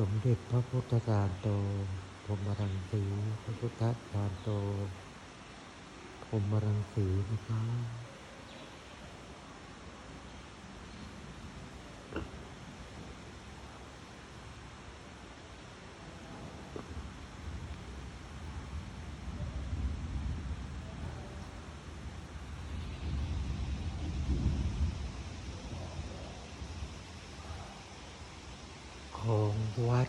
สมเด็จพระพุทธจารย์โตพรหมรังสีพระพุทธจารย์โตพรหมรังสีนะครับ ของวัด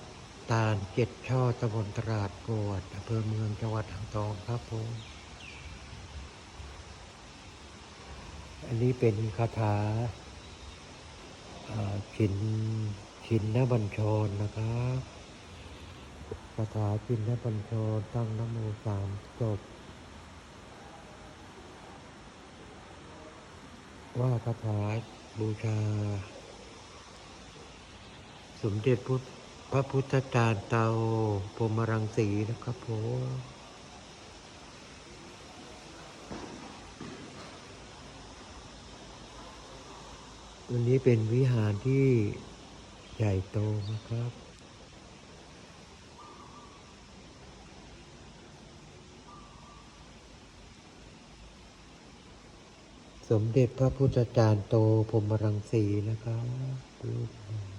ตาลเจ็ดช่อตำบลตราดโกวดอำเภอเมืองจังหวัดอ่างทองครับผม อันนี้เป็นคาถาชินชินนบัญชรนะครับคาถาชินนบัญชรตั้งนโมสามจบ ว่าคาถาบูชา สมเด็จพุทธพระพุทธจารย์เตาพรมรังสีนะครับผมวันนี้เป็นวิหารที่ใหญ่โตนะครับ สมเด็จพระพุทธจารย์โตพรมรังสีนะครับ